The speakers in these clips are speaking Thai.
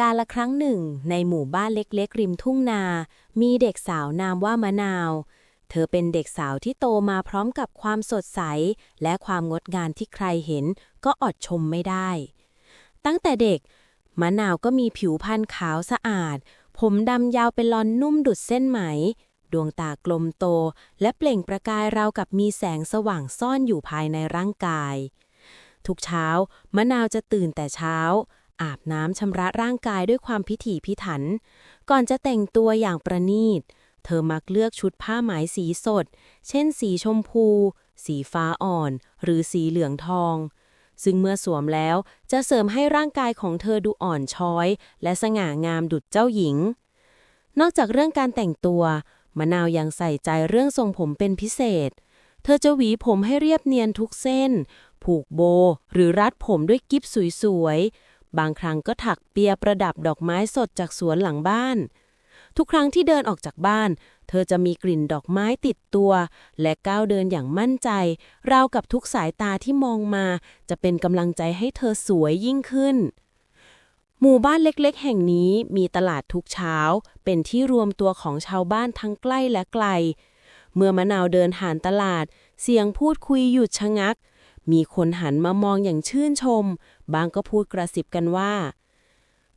การละครั้งหนึ่ง ในหมู่บ้านเล็กๆ ริมทุ่งนา มีเด็กสาวนามว่ามะนาว เธอเป็นเด็กสาวที่โตมาพร้อมกับความสดใส และความงดงามที่ใครเห็นก็อดชมไม่ได้ ตั้งแต่เด็ก มะนาวก็มีผิวพรรณขาวสะอาด ผมดำยาวเป็นลอนนุ่มดุดเส้นไหม ดวงตากลมโต และเปล่งประกายราวกับมีแสงสว่างซ่อนอยู่ภายในร่างกาย ทุกเช้ามะนาวจะตื่นแต่เช้า อาบน้ำชำระร่างกายด้วยความพิถีพิถัน ก่อนจะแต่งตัวอย่างประณีต เธอมักเลือกชุดผ้าไหมสีสด เช่นสีชมพู สีฟ้าอ่อน หรือสีเหลืองทอง ซึ่งเมื่อสวมแล้วจะเสริมให้ร่างกายของเธอดูอ่อนช้อย และสง่างามดุจเจ้าหญิง นอกจากเรื่องการแต่งตัว มะนาวยังใส่ใจเรื่องทรงผมเป็นพิเศษ เธอจะหวีผมให้เรียบเนียนทุกเส้น ผูกโบ หรือรัดผมด้วยกิ๊บสวยๆ บางครั้งก็ถักเปียประดับดอกไม้สดจากสวนหลังบ้าน ทุกครั้งที่เดินออกจากบ้าน เธอจะมีกลิ่นดอกไม้ติดตัว และก้าวเดินอย่างมั่นใจ ราวกับทุกสายตาที่มองมา จะเป็นกำลังใจให้เธอสวยยิ่งขึ้น หมู่บ้านเล็กๆ แห่งนี้มีตลาดทุกเช้า เป็นที่รวมตัวของชาวบ้านทั้งใกล้และไกล เมื่อมะนาวเดินผ่านตลาด เสียงพูดคุยหยุดชะงัก มีคนหันมามองอย่างชื่นชม บางก็พูดกระซิบกันว่า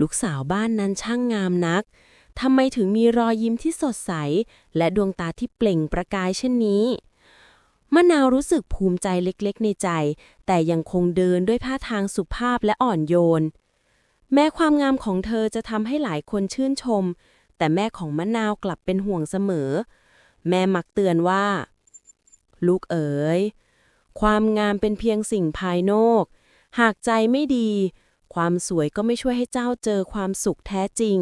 ลูกสาวบ้านนั้นช่างงามนักทำไมถึงมีรอยยิ้มที่สดใส และดวงตาที่เปล่งประกายเช่นนี้ มะนาวรู้สึกภูมิใจเล็กๆ ในใจ แต่ยังคงเดินด้วยท่าทางสุภาพและอ่อนโยน แม้ความงามของเธอจะทำให้หลายคนชื่นชม แต่แม่ของมะนาวกลับเป็นห่วงเสมอ แม่มักเตือนว่า ลูกเอ๋ย ความงามเป็นเพียงสิ่งภายนอก หากใจไม่ดี ความสวยก็ไม่ช่วยให้เจ้าเจอความสุขแท้จริง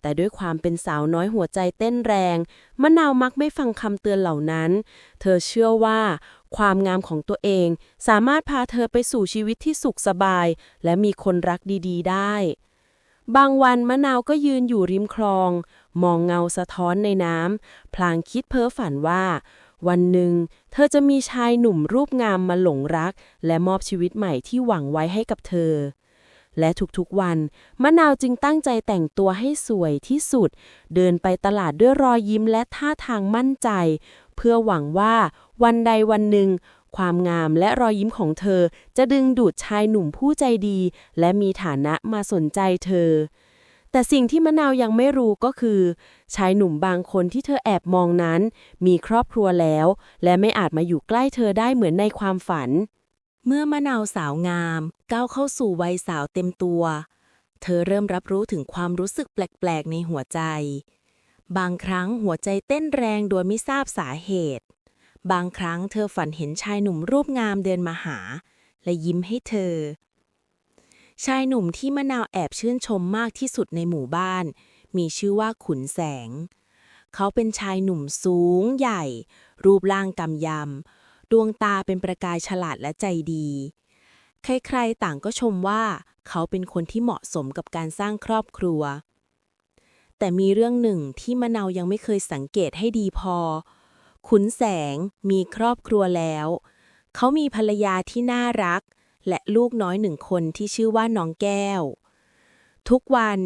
แต่ด้วยความเป็นสาวน้อยหัวใจเต้นแรง มะนาวมักไม่ฟังคำเตือนเหล่านั้น เธอเชื่อว่า ความงามของตัวเองสามารถพาเธอไปสู่ชีวิตที่สุขสบาย และมีคนรักดีๆ ได้ บางวันมะนาวก็ยืนอยู่ริมคลอง มองเงาสะท้อนในน้ำพลางคิดเพ้อฝันว่า วันหนึ่ง เธอจะมีชายหนุ่มรูปงามมาหลงรัก และมอบชีวิตใหม่ที่หวังไว้ให้กับเธอ และทุกๆวัน มะนาวจึงตั้งใจแต่งตัวให้สวยที่สุด เดินไปตลาดด้วยรอยยิ้มและท่าทางมั่นใจ เพื่อหวังว่าวันใดวันหนึ่ง ความงามและรอยยิ้มของเธอ จะดึงดูดชายหนุ่มผู้ใจดี และมีฐานะมาสนใจเธอ แต่สิ่งที่มะนาวยังไม่รู้ก็คือ ชายหนุ่มบางคนที่เธอแอบมองนั้น มีครอบครัวแล้ว และไม่อาจมาอยู่ใกล้เธอได้เหมือนในความฝัน เมื่อมะนาวสาวงาม ก้าวเข้าสู่วัยสาวเต็มตัว เธอเริ่มรับรู้ถึงความรู้สึกแปลก ๆ ในหัวใจ บางครั้งหัวใจเต้นแรงโดยไม่ทราบสาเหตุ บางครั้งเธอฝันเห็นชายหนุ่มรูปงามเดินมาหา และยิ้มให้เธอ ชายหนุ่มที่มะนาวแอบชื่นชมมากที่สุดในหมู่บ้าน มีชื่อว่าขุนแสง เขาเป็นชายหนุ่มสูงใหญ่ รูปร่างกำยำ ดวงตาเป็นประกายฉลาดและใจดี ใครๆต่างก็ชมว่าเขาเป็นคนที่เหมาะสมกับการสร้างครอบครัว แต่มีเรื่องหนึ่งที่มะนาวยังไม่เคยสังเกตให้ดีพอ ขุนแสงมีครอบครัวแล้ว เขามีภรรยาที่น่ารัก และลูกน้อยหนึ่งคนที่ชื่อว่าน้องแก้ว ทุกวัน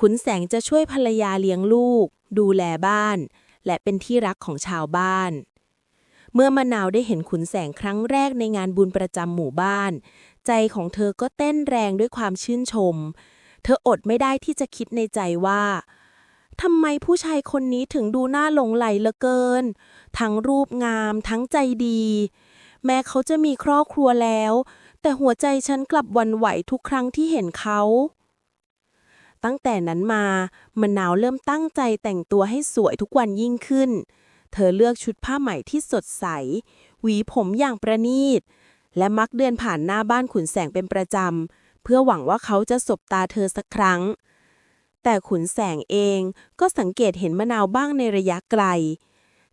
ขุนแสงจะช่วยภรรยาเลี้ยงลูก ดูแลบ้าน และเป็นที่รักของชาวบ้าน เมื่อมะนาวได้เห็นขุนแสงครั้งแรกในงานบุญประจำหมู่บ้าน ใจของเธอก็เต้นแรงด้วยความชื่นชม เธออดไม่ได้ที่จะคิดในใจว่าทำไมผู้ชายคนนี้ถึงดูน่าหลงไหลเหลือเกิน ทั้งรูปงามทั้งใจดี แม้เขาจะมีครอบครัวแล้ว แต่หัวใจฉันกลับวันไหวทุกครั้งที่เห็นเขา ตั้งแต่นั้นมามะนาวเริ่มตั้งใจแต่งตัวให้สวยทุกวันยิ่งขึ้น เธอเลือกชุดผ้าไหม่ที่สดใส หวีผมอย่างประณีต และมักเดินผ่านหน้าบ้านขุนแสงเป็นประจำ เพื่อหวังว่าเขาจะสบตาเธอสักครั้ง แต่ขุนแสงเองก็สังเกตเห็นมะนาวบ้างในระยะไกล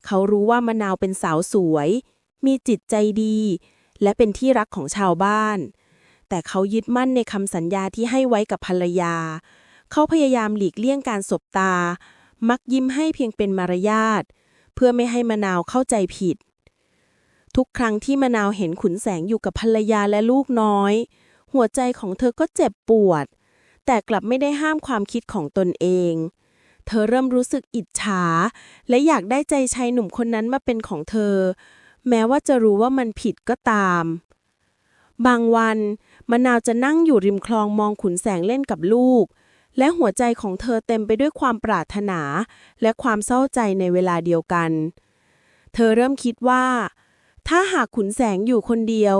เขารู้ว่ามะนาวเป็นสาวสวย มีจิตใจดี และเป็นที่รักของชาวบ้าน แต่เขายึดมั่นในคำสัญญาที่ให้ไว้กับภรรยา เขาพยายามหลีกเลี่ยงการสบตา มักยิ้มให้เพียงเป็นมารยาท เพื่อไม่ให้มะนาวเข้าใจผิด ทุกครั้งที่มะนาวเห็นขุนแสงอยู่กับภรรยาและลูกน้อย หัวใจของเธอก็เจ็บปวด แต่กลับไม่ได้ห้ามความคิดของตนเองเธอเริ่มรู้สึกอิจฉา และอยากได้ใจชายหนุ่มคนนั้นมาเป็นของเธอ แม้ว่าจะรู้ว่ามันผิดก็ตาม บางวันมะนาวจะนั่งอยู่ริมคลองมองขุนแสงเล่นกับลูก และหัวใจของเธอเต็มไปด้วยความปรารถนา และความเศร้าใจในเวลาเดียวกัน เธอเริ่มคิดว่า ถ้าหากขุนแสงอยู่คนเดียว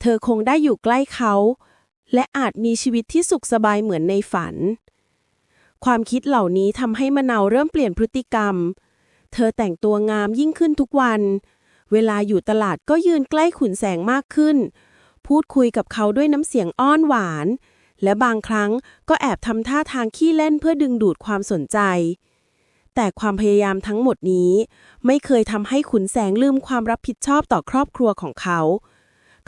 เธอคงได้อยู่ใกล้เขา และอาจมีชีวิตที่สุขสบายเหมือนในฝัน ความคิดเหล่านี้ทำให้มะนาวเริ่มเปลี่ยนพฤติกรรม เธอแต่งตัวงามยิ่งขึ้นทุกวัน เวลาอยู่ตลาดก็ยืนใกล้ขุนแสงมากขึ้น พูดคุยกับเขาด้วยน้ำเสียงอ้อนหวาน และบางครั้งก็แอบทำท่าทางขี้เล่นเพื่อดึงดูดความสนใจ แต่ความพยายามทั้งหมดนี้ ไม่เคยทำให้ขุนแสงลืมความรับผิดชอบต่อครอบครัวของเขา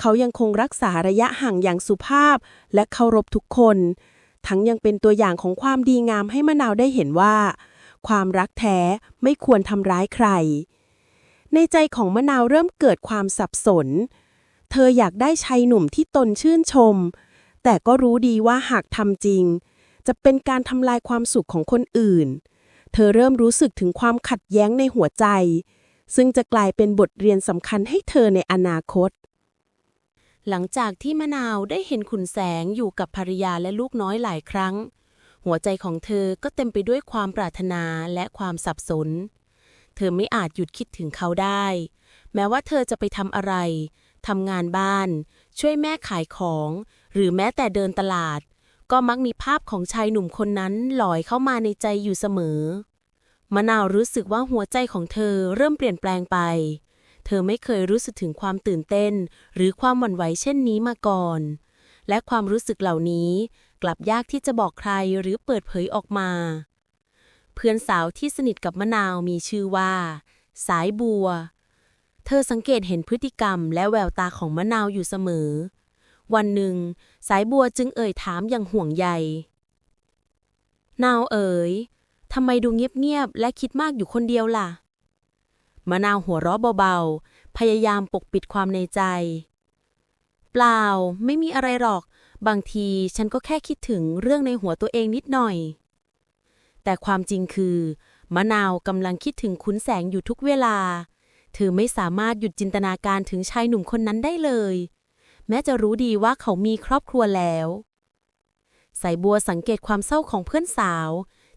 เขายังคงรักษาระยะห่างอย่างสุภาพ และเคารพทุกคน ทั้งยังเป็นตัวอย่างของความดีงามให้มะนาวได้เห็นว่า ความรักแท้ไม่ควรทำร้ายใคร ในใจของมะนาวเริ่มเกิดความสับสน เธออยากได้ชายหนุ่มที่ตนชื่นชม แต่ก็รู้ดีว่าหากทำจริง จะเป็นการทำลายความสุขของคนอื่น เธอเริ่มรู้สึกถึงความขัดแย้งในหัวใจ ซึ่งจะกลายเป็นบทเรียนสำคัญให้เธอในอนาคต หลังจากที่มะนาวได้เห็นขุนแสงอยู่กับภรรยาและลูกน้อยหลายครั้ง หัวใจของเธอก็เต็มไปด้วยความปรารถนาและความสับสน เธอไม่อาจหยุดคิดถึงเขาได้ แม้ว่าเธอจะไปทำอะไรทำงานบ้าน ช่วยแม่ขายของ หรือแม้แต่เดินตลาด ก็มักมีภาพของชายหนุ่มคนนั้นลอยเข้ามาในใจอยู่เสมอ มะนาวรู้สึกว่าหัวใจของเธอเริ่มเปลี่ยนแปลงไป เธอไม่เคยรู้สึกถึงความตื่นเต้น หรือความหวั่นไหวเช่นนี้มาก่อน และความรู้สึกเหล่านี้ กลับยากที่จะบอกใครหรือเปิดเผยออกมา เพื่อนสาวที่สนิทกับมะนาวมีชื่อว่า สายบัว เธอสังเกตเห็นพฤติกรรมและแววตาของมะนาวอยู่เสมอ วันหนึ่ง สายบัวจึงเอ่ยถามอย่างห่วงใย นาวเอ๋ยทำไมดูเงียบๆและคิดมากอยู่คนเดียวล่ะ มะนาวหัวเราะเบาๆ พยายามปกปิดความในใจ เปล่าไม่มีอะไรหรอก บางทีฉันก็แค่คิดถึงเรื่องในหัวตัวเองนิดหน่อย แต่ความจริงคือ มะนาวกำลังคิดถึงขุนแสงอยู่ทุกเวลา เธอไม่สามารถหยุดจินตนาการถึงชายหนุ่มคนนั้นได้เลย แม้จะรู้ดีว่าเขามีครอบครัวแล้วสายบัวสังเกตความเศร้าของเพื่อนสาว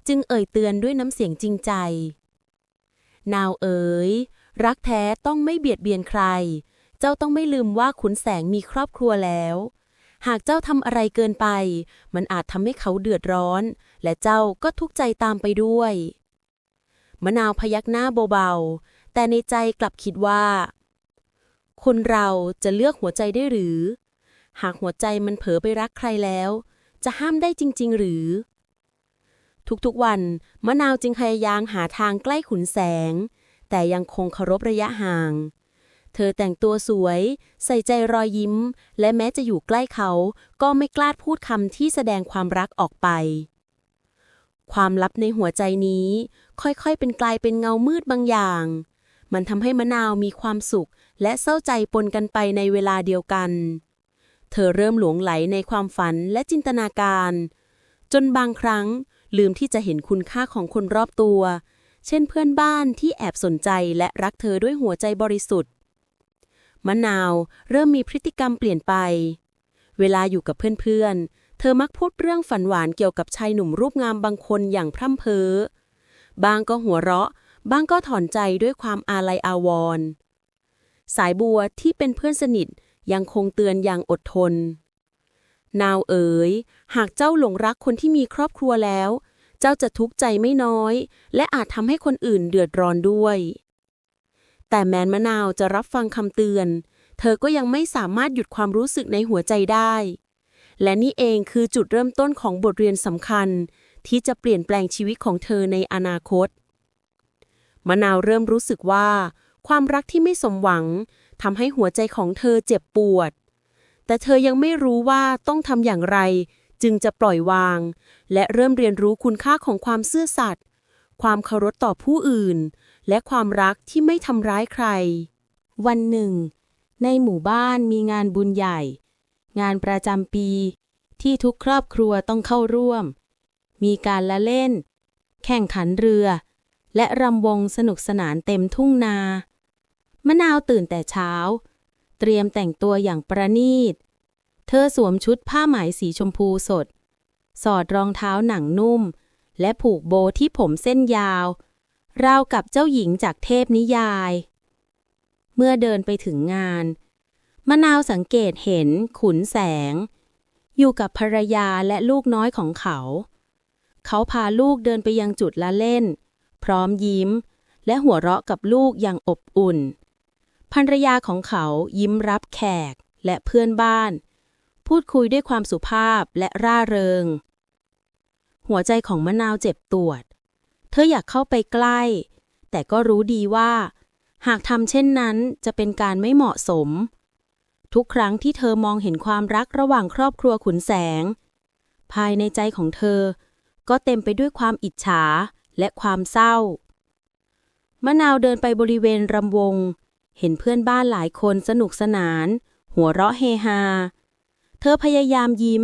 จึงเอ่ยเตือนด้วยน้ำเสียงจริงใจ นาวเอ๋ยรักแท้ต้องไม่เบียดเบียนใคร เจ้าต้องไม่ลืมว่าขุนแสงมีครอบครัวแล้ว หากเจ้าทำอะไรเกินไป มันอาจทำให้เขาเดือดร้อน และเจ้าก็ทุกข์ใจตามไปด้วย มะนาวพยักหน้าเบาๆ แต่ในใจกลับคิดว่า คนเราจะเลือกหัวใจได้หรือ หากหัวใจมันเผลอไปรักใครแล้ว จะห้ามได้จริง ๆ หรือ ทุกๆวันมะนาวจึงพยายามหาทางใกล้ขุนแสง แต่ยังคงเคารพระยะห่าง เธอแต่งตัวสวย ใส่ใจรอยยิ้ม และแม้จะอยู่ใกล้เขา ก็ไม่กล้าพูดคำที่แสดงความรักออกไป ความลับในหัวใจนี้ ค่อยๆ เป็นกลายเป็นเงามืดบางอย่าง มันทำให้มะนาวมีความสุข และเศร้าใจปนกันไปในเวลาเดียวกัน เธอเริ่มหลงไหลในความฝันและจินตนาการ จนบางครั้งลืมที่จะเห็นคุณค่าของคนรอบตัว เช่นเพื่อนบ้านที่แอบสนใจและรักเธอด้วยหัวใจบริสุทธิ์ มะนาว เริ่มมีพฤติกรรมเปลี่ยนไป เวลาอยู่กับเพื่อนๆ เธอมักพูดเรื่องฝันหวานเกี่ยวกับชายหนุ่มรูปงามบางคนอย่างพร่ำเพ้อบางก็หัวเราะ บางก็ถอนใจด้วยความอาลัยอาวรณ์สายบัวที่เป็นเพื่อนสนิทยังคงเตือนอย่างอดทน นาวเอ๋ย หากเจ้าหลงรักคนที่มีครอบครัวแล้ว เจ้าจะทุกข์ใจไม่น้อย และอาจทำให้คนอื่นเดือดร้อนด้วย แต่แมนมะนาวจะรับฟังคำเตือน เธอก็ยังไม่สามารถหยุดความรู้สึกในหัวใจได้ และนี่เองคือจุดเริ่มต้นของบทเรียนสำคัญ ที่จะเปลี่ยนแปลงชีวิตของเธอในอนาคต มะนาวเริ่มรู้สึกว่า ความรักที่ไม่สมหวังทำให้หัวใจของเธอเจ็บปวด แต่เธอยังไม่รู้ว่าต้องทำอย่างไร จึงจะปล่อยวาง และเริ่มเรียนรู้คุณค่าของความซื่อสัตย์ความเคารพต่อผู้อื่น และความรักที่ไม่ทำร้ายใคร วันหนึ่ง ในหมู่บ้านมีงานบุญใหญ่ งานประจำปี ที่ทุกครอบครัวต้องเข้าร่วม มีการละเล่น แข่งขันเรือ และรำวงสนุกสนานเต็มทุ่งนามะนาวตื่นแต่เช้า เตรียมแต่งตัวอย่างประณีต เธอสวมชุดผ้าไหมสีชมพูสด สอดรองเท้าหนังนุ่ม และผูกโบที่ผมเส้นยาว ราวกับเจ้าหญิงจากเทพนิยาย เมื่อเดินไปถึงงาน มะนาวสังเกตเห็นขุนแสง อยู่กับภรรยาและลูกน้อยของเขา เขาพาลูกเดินไปยังจุดละเล่น พร้อมยิ้ม และหัวเราะกับลูกอย่างอบอุ่น ภรรยาของเขายิ้มรับแขกและเพื่อนบ้าน พูดคุยด้วยความสุภาพและร่าเริง หัวใจของมะนาวเจ็บปวด เธออยากเข้าไปใกล้ แต่ก็รู้ดีว่า หากทำเช่นนั้นจะเป็นการไม่เหมาะสม ทุกครั้งที่เธอมองเห็นความรักระหว่างครอบครัวขุนแสง ภายในใจของเธอ ก็เต็มไปด้วยความอิจฉาและความเศร้า มะนาวเดินไปบริเวณรำวง เห็นเพื่อนบ้านหลายคนสนุกสนาน หัวเราะเฮฮา เธอพยายามยิ้ม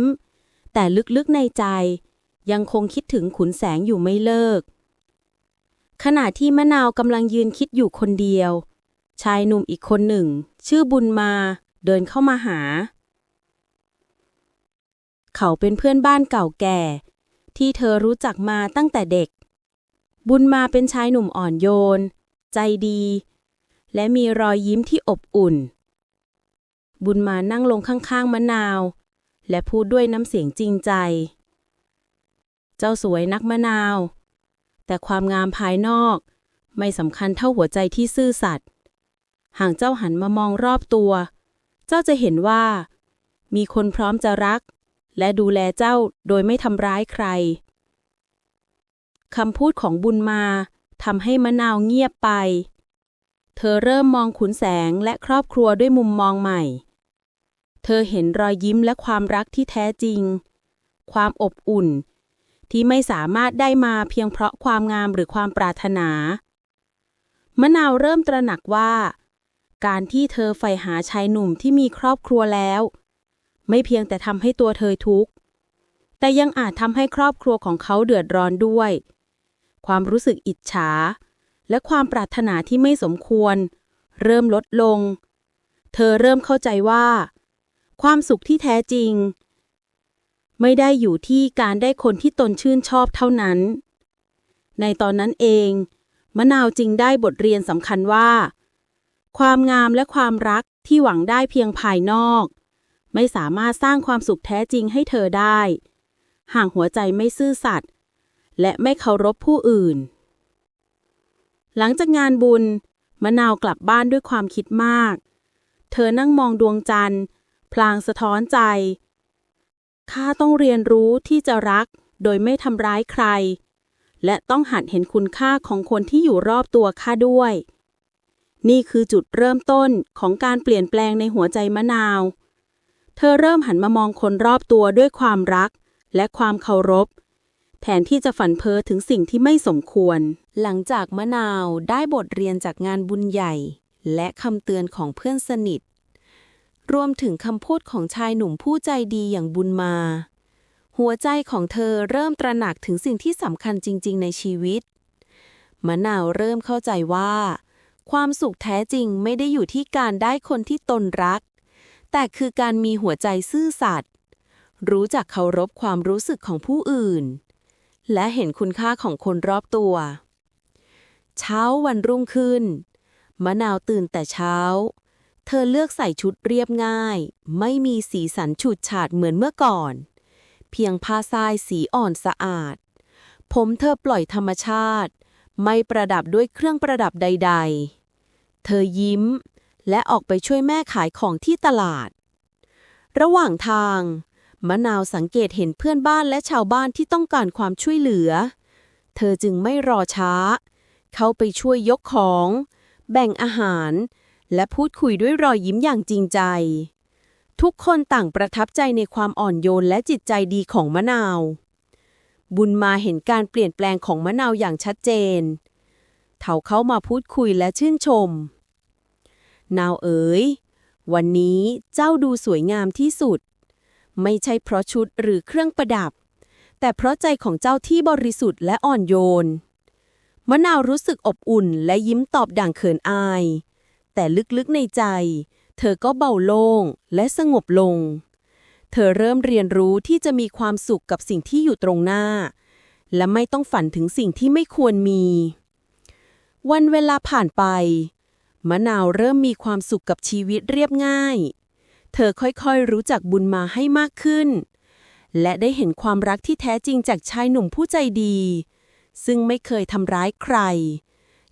แต่ลึกๆในใจยังคงคิดถึงขุนแสงอยู่ไม่เลิก ขณะที่มะนาวกำลังยืนคิดอยู่คนเดียว ชายหนุ่มอีกคนหนึ่ง ชื่อบุญมาเดินเข้ามาหา เขาเป็นเพื่อนบ้านเก่าแก่ ที่เธอรู้จักมาตั้งแต่เด็ก บุญมาเป็นชายหนุ่มอ่อนโยน ใจดี และมีรอยยิ้มที่อบอุ่น บุญมานั่งลงข้างๆมะนาว และพูดด้วยน้ำเสียงจริงใจ เจ้าสวยนักมะนาว แต่ความงามภายนอก ไม่สำคัญเท่าหัวใจที่ซื่อสัตย์หากเจ้าหันมามองรอบตัว เจ้าจะเห็นว่า มีคนพร้อมจะรัก และดูแลเจ้าโดยไม่ทำร้ายใครคำพูดของบุญมาทำให้มะนาวเงียบไป เธอเริ่มมองขุนแสงและครอบครัวด้วยมุมมองใหม่ เธอเห็นรอยยิ้มและความรักที่แท้จริง ความอบอุ่น ที่ไม่สามารถได้มาเพียงเพราะความงามหรือความปรารถนา มะนาวเริ่มตระหนักว่า การที่เธอใฝ่หาชายหนุ่มที่มีครอบครัวแล้ว ไม่เพียงแต่ทำให้ตัวเธอทุกข์ แต่ยังอาจทำให้ครอบครัวของเขาเดือดร้อนด้วย ความรู้สึกอิจฉา และความปรารถนาที่ไม่สมควร เริ่มลดลง เธอเริ่มเข้าใจว่า ความสุขที่แท้จริง ไม่ได้อยู่ที่การได้คนที่ตนชื่นชอบเท่านั้น ในตอนนั้นเอง มะนาวจึงได้บทเรียนสำคัญว่า ความงามและความรักที่หวังได้เพียงภายนอก ไม่สามารถสร้างความสุขแท้จริงให้เธอได้ ห่างหัวใจไม่ซื่อสัตย์และไม่เคารพผู้อื่น หลังจากงานบุญ มะนาวกลับบ้านด้วยความคิดมาก เธอนั่งมองดวงจันทร์ พลางสะท้อนใจ ข้าต้องเรียนรู้ที่จะรัก โดยไม่ทำร้ายใคร และต้องหัดเห็นคุณค่าของคนที่อยู่รอบตัวข้าด้วย นี่คือจุดเริ่มต้นของการเปลี่ยนแปลงในหัวใจมะนาว เธอเริ่มหันมามองคนรอบตัวด้วยความรัก และความเคารพ แทนที่จะฝันเพ้อถึงสิ่งที่ไม่สมควร หลังจากมะนาวได้บทเรียนจากงานบุญใหญ่ และคำเตือนของเพื่อนสนิท รวมถึงคำพูดของชายหนุ่มผู้ใจดีอย่างบุญมา หัวใจของเธอเริ่มตระหนักถึงสิ่งที่สำคัญจริง ๆ ในชีวิต มะนาวเริ่มเข้าใจว่า ความสุขแท้จริงไม่ได้อยู่ที่การได้คนที่ตนรัก แต่คือการมีหัวใจซื่อสัตย์รู้จักเคารพความรู้สึกของผู้อื่น และเห็นคุณค่าของคนรอบตัว เช้าวันรุ่งขึ้น มะนาวตื่นแต่เช้า เธอเลือกใส่ชุดเรียบง่าย ไม่มีสีสันฉูดฉาดเหมือนเมื่อก่อน เพียงผ้าทรายสีอ่อนสะอาด ผมเธอปล่อยธรรมชาติ ไม่ประดับด้วยเครื่องประดับใด ๆ เธอยิ้ม และออกไปช่วยแม่ขายของที่ตลาด ระหว่างทาง มะนาวสังเกตเห็นเพื่อนบ้านและชาวบ้านที่ต้องการความช่วยเหลือ เธอจึงไม่รอช้า เข้าไปช่วยยกของ แบ่งอาหาร และพูดคุยด้วยรอยยิ้มอย่างจริงใจ ทุกคนต่างประทับใจในความอ่อนโยนและจิตใจดีของมะนาวบุญมาเห็นการเปลี่ยนแปลงของมะนาวอย่างชัดเจนเขาเข้ามาพูดคุยและชื่นชม นาวเอ๋ย วันนี้เจ้าดูสวยงามที่สุด ไม่ใช่เพราะชุดหรือเครื่องประดับ แต่เพราะใจของเจ้าที่บริสุทธิ์และอ่อนโยน มะนาวรู้สึกอบอุ่นและยิ้มตอบด่างเขินอาย แต่ลึกๆในใจ เธอก็เบาโล่งและสงบลง เธอเริ่มเรียนรู้ที่จะมีความสุขกับสิ่งที่อยู่ตรงหน้า และไม่ต้องฝันถึงสิ่งที่ไม่ควรมี วันเวลาผ่านไป มะนาวเริ่มมีความสุขกับชีวิตเรียบง่าย เธอค่อยๆรู้จักบุญมาให้มากขึ้น และได้เห็นความรักที่แท้จริงจากชายหนุ่มผู้ใจดี ซึ่งไม่เคยทำร้ายใคร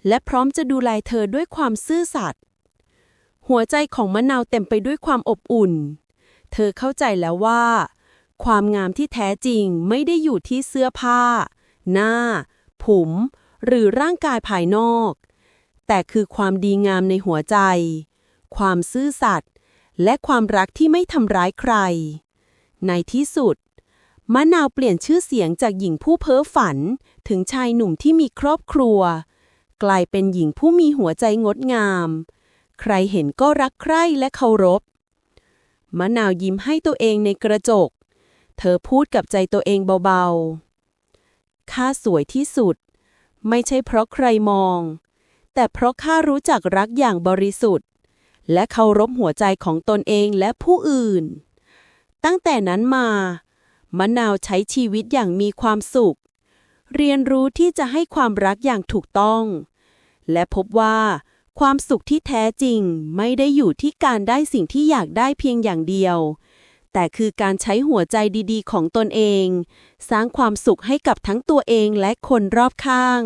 และพร้อมจะดูแลเธอด้วยความซื่อสัตย์ หัวใจของมะนาวเต็มไปด้วยความอบอุ่น เธอเข้าใจแล้วว่า ความงามที่แท้จริงไม่ได้อยู่ที่เสื้อผ้า หน้า ผม หรือร่างกายภายนอก แต่คือความดีงามในหัวใจ ความซื่อสัตย์และความรักที่ไม่ทำร้ายใคร ในที่สุด มะนาวเปลี่ยนชื่อเสียงจากหญิงผู้เพ้อฝันถึงชายหนุ่มที่มีครอบครัว กลายเป็นหญิงผู้มีหัวใจงดงาม ใครเห็นก็รักใคร่และเคารพ มะนาวยิ้มให้ตัวเองในกระจก เธอพูดกับใจตัวเองเบาๆ ข้าสวยที่สุด ไม่ใช่เพราะใครมอง แต่เพราะข้ารู้จักรักอย่างบริสุทธิ์ และเคารพหัวใจของตนเองและผู้อื่น ตั้งแต่นั้นมา มะนาวใช้ชีวิตอย่างมีความสุข เรียนรู้ที่จะให้ความรักอย่างถูกต้อง และพบว่า ความสุขที่แท้จริงไม่ได้อยู่ที่การได้สิ่งที่อยากได้เพียงอย่างเดียว แต่คือการใช้หัวใจดีๆ ของตนเอง สร้างความสุขให้กับทั้งตัวเองและคนรอบข้าง